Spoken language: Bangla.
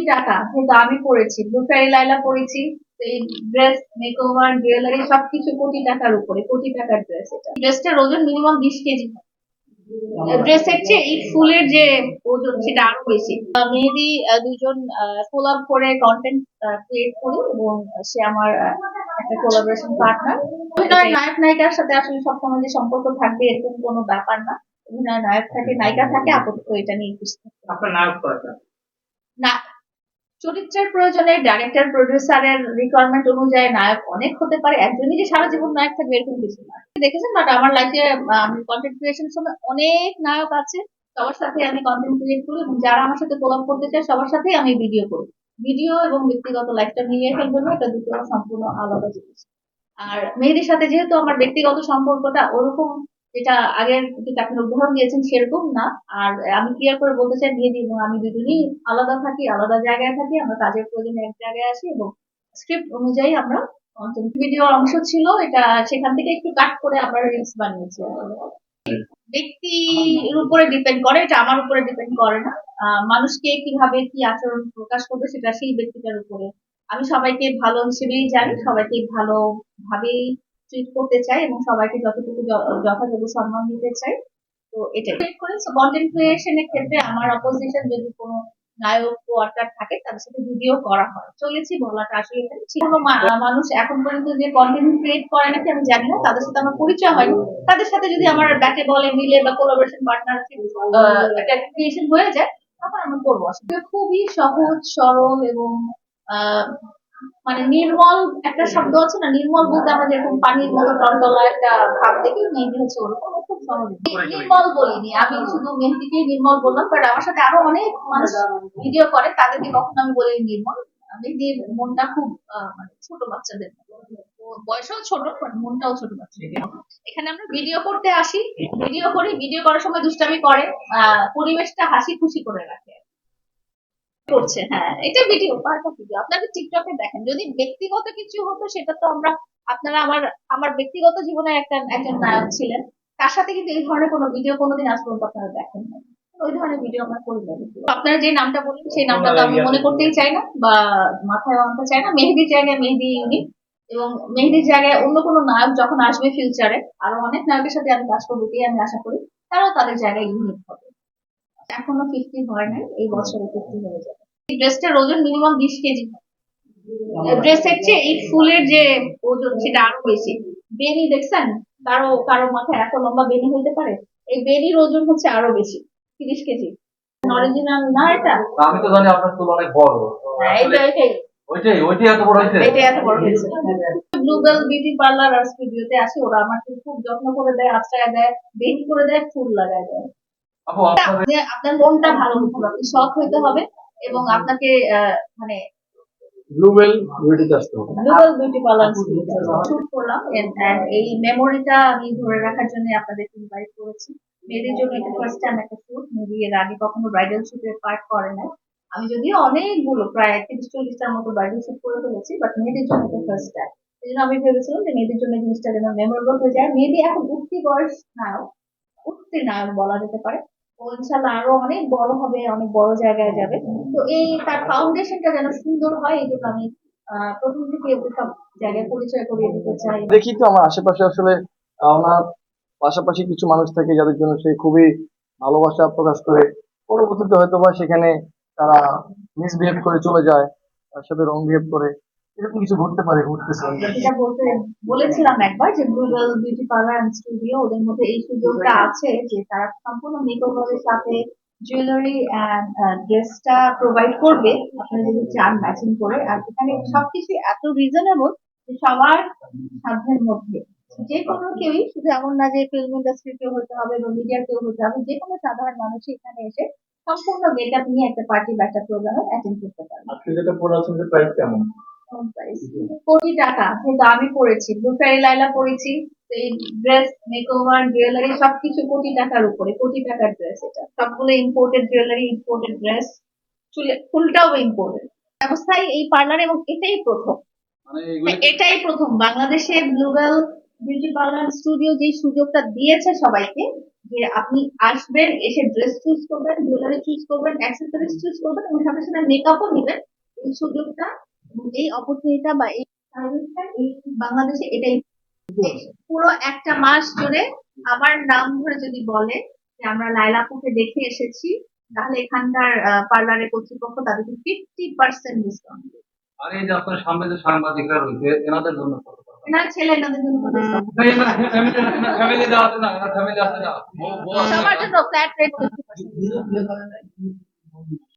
কোটি টাকা কিন্তু আমি পড়েছি লাইলা পড়েছি এই ড্রেস মেকওভার জুয়েলারি সবকিছু কোটি টাকার উপরে কোটি টাকার ড্রেস এটা। ড্রেসটার ওজন মিনিমাম বিশ কেজি ড্রেসের চেয়ে এই ফুলের যে ওজন সেটা আরও বেশি। মেহেদি দুজন কোলাব করে কন্টেন্ট ক্রিয়েট করি এবং সে আমার আহ, একটা কোলাবোরেশন পার্টনার অভিনয় নায়ক নায়িকার সাথে আসলে সবসময় যে সম্পর্ক থাকবে এরকম কোনো ব্যাপার না। অভিনয় নায়ক থাকে নায়িকা থাকে আপাতত এটা নিয়ে আপনার নায়ক না চরিত্রের প্রয়োজনে ডাইরেক্টর প্রডিউসারের রিকোয়ারমেন্ট অনুযায়ী নায়ক অনেক হতে পারে। একজনই যে সারা জীবন নায়ক থাকবে এরকম কিছু না। দেখেছেন? বাট আমার লাইফে কন্টেন্ট ক্রিয়েশনের সময় অনেক নায়ক আছে। সবার সাথে আমি কন্টেন্ট ক্রিয়েট করি এবং যারা আমার সাথে কোলাপ করতে চায়, সবার সাথেই আমি ভিডিও করি। ভিডিও এবং ব্যক্তিগত লাইফটা মিলিয়ে ফেলবেন না, এটা দুটো সম্পূর্ণ আলাদা জিনিস। আর মেহেদির সাথে যেহেতু আমার ব্যক্তিগত সম্পর্কটা ওরকম যেটা আগের যেটা আপনি উদাহরণ দিয়েছেন সেরকম না। আর আমি ক্লিয়ার করে বলতে চাই মেহেদি এবং আমি দুজনেই আলাদা থাকি, আলাদা জায়গায় থাকি, আমরা কাজের প্রয়োজনে এক জায়গায় আসি এবং স্ক্রিপ্ট অনুযায়ী আমরা ভিডিওর অংশ ছিল, এটা সেখান থেকে একটু কাট করে আমরা রিলস বানিয়েছি। ব্যক্তির উপরে ডিপেন্ড করে, এটা আমার উপরে ডিপেন্ড করে না। মানুষকে কীভাবে কি আচরণ প্রকাশ করবে সেটা সেই ব্যক্তিটার উপরে। আমি সবাইকে ভালো হিসেবেই জানি, সবাইকে ভালো ভাবেই ট্রিট করতে চাই এবং সবাইকে যতটুকু য- যথাযোগ্য সম্মান দিতে চাই, তো এটাই। কন্টেন্ট ক্রিয়েশনের ক্ষেত্রে আমার অপোজিশন যদি কোনো নায়ক ওয়ার্কার থাকে, তাদের সাথে ভিডিও করা হয়। চলেছি বলাটা আসলে কোনো মানুষ এখন পর্যন্ত যে কন্টেন্ট ক্রিয়েট করে নাকি আমি জানি না, তাদের সাথে আমার পরিচয় হয়নি। তাদের সাথে যদি আমার ব্যাটে বলে, মিলে বা কোলাবোরেশন পার্টনারশিপ একটা ক্রিয়েশন হয়ে যায় তখন আমি করব। খুবই সহজ, সরল এবং মানে নির্মল একটা শব্দ আছে না নির্মল বলতে আমরা যেরকম পানির মতো টলটলা একটা ভাব দেখি মেহেদি হচ্ছে ওরকম খুব সহজ। নির্মল বলিনি আমি শুধু মেহেদিকে নির্মল বললাম বাট আমার সাথে আরও অনেক মানুষ ভিডিও করে তাদেরকে কখনো আমি বলি নির্মল। মেহেদির মনটা খুব আহ, মানে ছোট বাচ্চাদের। বয়সও ছোট মনটাও ছোট বাচ্চাদের এখানে আমরা ভিডিও করতে আসি ভিডিও করি ভিডিও করার সময় দুষ্টামি করে আহ, পরিবেশটা হাসি খুশি করে রাখে। করছে হ্যাঁ। এটা ভিডিও পার্ট অফ ভিডিও আপনারা টিকটকে দেখেন যদি ব্যক্তিগত কিছু হতো সেটা তো আমরা আপনারা আমার আমার ব্যক্তিগত জীবনের একটা একজন নায়ক ছিলেন। তার সাথে কিন্তু এই ধরনের কোনো ভিডিও কোনোদিন আজ পর্যন্ত আপনারা দেখেন না ওই ধরনের ভিডিও আমরা করি না আপনারা যে নামটা বলেন সেই নামটা তো আমি মনে করতেই চাই না বা মাথায় আনতে চাই না। মেহেদির জায়গায় মেহেদি ইউনিক এবং মেহেদির জায়গায় অন্য কোনো নায়ক যখন আসবে ফিউচারে আরও অনেক নায়কের সাথে আমি কাজ করব আমি আশা করি তারাও তাদের জায়গায় ইউনিক হবে। এখনও ফিফটি হয় নাই এই বছরে ফিফটি হয়ে যাবে। এই ড্রেসটার ওজন মিনিমাম বিশ কেজি ড্রেসের চেয়ে এই ফুলের যে ওজন সেটা আরও বেশি। বেনি দেখছেন? কারও কারও মাথায় এত লম্বা বেনি হইতে পারে? এই বেনির ওজন হচ্ছে আরও বেশি তিরিশ কেজি। অরিজিনাল না এটা? আমি তো জানি আপনার চুল অনেক বড়। হ্যাঁ এটা এটাই। ওইটাই ওইটাই এত বড় হয়েছে? এটা এত বড় হয়েছে। গ্লোবাল বিউটি পার্লার আর স্টুডিওতে আসে ওরা আমার খুব যত্ন করে দেয় আশ্রয় দেয় বেনি করে দেয় ফুল লাগায় দেয়। আপনার মনটা ভালো হতে হবে শখ হইতে হবে এবং আপনাকে আহ, মানে গ্লোবাল বিউটি পার্লার শুট করলাম। And- and এই মেমোরিটা আমি ধরে রাখার জন্য আপনাদেরকে ইনভাইট করেছি। মেয়েদের জন্য এটা ফার্স্ট টাইম একটা শুট মেবি এর আগে কখনো ব্রাইডাল শুটের পার্ট করে নাই। আমি যদিও অনেকগুলো প্রায় তিরিশ চল্লিশটার মতো ব্রাইডাল শুট করে ফেলেছি বাট মেয়েদের জন্য এটা ফার্স্ট টাইম এই জন্য আমি ভেবেছিলাম যে মেয়েদের জন্য জিনিসটা যেন মেমোরেবল হয়ে যায়। মেয়েদি এখন উঠতি বয়স নায়ক উঠতি নায়ক বলা যেতে পারে। ইনশাল্লাহ আরও অনেক বড় হবে, অনেক বড় জায়গায় যাবে। তো এই তার ফাউন্ডেশনটা যেন সুন্দর হয়, এই জন্য আমি প্রথম থেকে সব জায়গায় পরিচয় করিয়ে দিতে চাই। দেখি তো আমার আশেপাশে আসলে ওনার পাশাপাশি কিছু মানুষ থাকে যাদের জন্য সে খুবই ভালোবাসা প্রকাশ করে। পরবর্তীতে হয়তো বা সেখানে তারা মিসবিহেভ করে চলে যায়, তার সাথে রং বিহেভ করে। এরকম কিছু ঘটতে পারে ঘটতেছে যেটা বলতে বলেছিলাম একবার যে বিউটি পার্লার অ্যান্ড স্টুডিও ওদের মধ্যে এই সুযোগটা আছে যে তারা সম্পূর্ণ মেকওভারের সাথে জুয়েলারি অ্যান্ড ড্রেসটা প্রোভাইড করবে। আপনারা যদি চান ম্যাচিং করে। আর এখানে সবকিছু এত রিজনেবল যে সবার সাধ্যের মধ্যে। যে কোনো কেউই শুধু এমন না যে ফিল্ম ইন্ডাস্ট্রি কেউ হতে হবে বা মিডিয়ার কেউ হতে হবে যে কোনো সাধারণ মানুষই এখানে এসে সম্পূর্ণ গেট আপ নিয়ে একটা পার্টি বা একটা প্রোগ্রামে অ্যাটেন্ড করতে পারবে। আজকে যেটা পরে প্রাইস কেমন। কোটি টাকা কিন্তু আমি পড়েছি। ব্লু ফেরি লাইলা পড়েছি এই ড্রেস মেকওভার জুয়েলারি সবকিছু কোটি টাকার উপরে কোটি টাকার ড্রেস এটা। সবগুলো ইম্পোর্টেড জুয়েলারি ইম্পোর্টেড ড্রেস চুলে ফুলটাও ইম্পোর্টেড ব্যবস্থায় এই পার্লার এবং এটাই প্রথম। মানে এটাই প্রথম। বাংলাদেশে ব্লুবেল বিউটি পার্লার স্টুডিও যে সুযোগটা দিয়েছে সবাইকে যে আপনি আসবেন এসে ড্রেস চুজ করবেন জুয়েলারি চুজ করবেন অ্যাক্সেসরিজ চুজ করবেন এবং সাথে সাথে মেকআপও নেবেন এই সুযোগটা এই অপরচুনিটিটা বা এই সার্ভিসটা এই বাংলাদেশে এটাই পুরো একটা মাস জুড়ে আমার নাম ধরে যদি বলে যে আমরা লাইলাপুকে দেখে এসেছি তাহলে এখানকার পার্লারের কর্তৃপক্ষ তাদেরকে ফিফটি পার্সেন্ট ডিসকাউন্ট আর এই যে আপনার সামনে যে সাংবাদিকরা রয়েছে এনাদের জন্য? এনার ছেলে এনাদের জন্য। না, ফ্যামিলি ফ্যামিলি দেওয়া আছে না ফ্যামিলি আছে না না? সবার জন্য ফ্ল্যাট রেট